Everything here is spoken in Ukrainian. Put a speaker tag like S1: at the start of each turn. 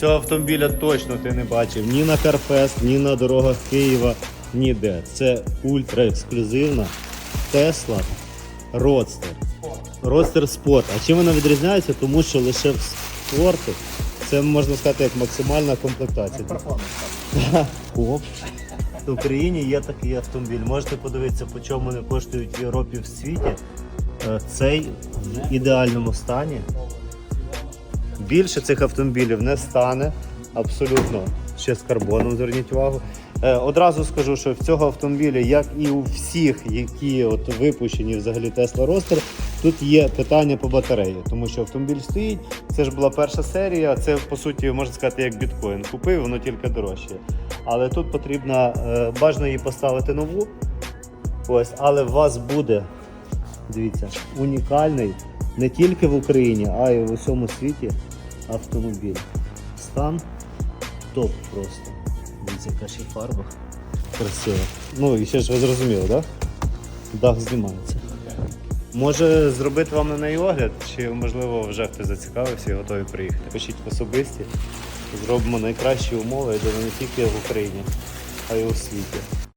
S1: Цього автомобіля точно ти не бачив ні на Карфест, ні на дорогах Києва, ніде. Це ультра ексклюзивна Tesla Roadster. Roadster Sport. А чим вона відрізняється? Тому що лише в спорті це можна сказати як максимальна комплектація. Оп. В Україні є такий автомобіль. Можете подивитися, по чому вони коштують в Європі в світі. Е, Цей в ідеальному стані. Більше цих автомобілів не стане. Абсолютно ще з карбоном, зверніть увагу. Е, Одразу скажу, що в цього автомобіля, як і у всіх, які от випущені взагалі Tesla Roadster, тут є питання по батареї, тому що автомобіль стоїть. Це ж була перша серія. Це по суті можна сказати як біткоін. Купив, воно тільки дорожче. Але тут потрібно е, бажано її поставити нову. Ось, але у вас буде, дивіться, унікальний не тільки в Україні, а й в усьому світі автомобіль. Стан топ просто. Дивіться, яка ще фарба. Красиво. Ну і ще ж ви зрозуміли, так? Да? Дах знімається. Може зробити вам на неї огляд, чи можливо вже хтось зацікавився і готові приїхати. Пишіть в особисті, зробимо найкращі умови, я думаю, не тільки в Україні, а й у світі.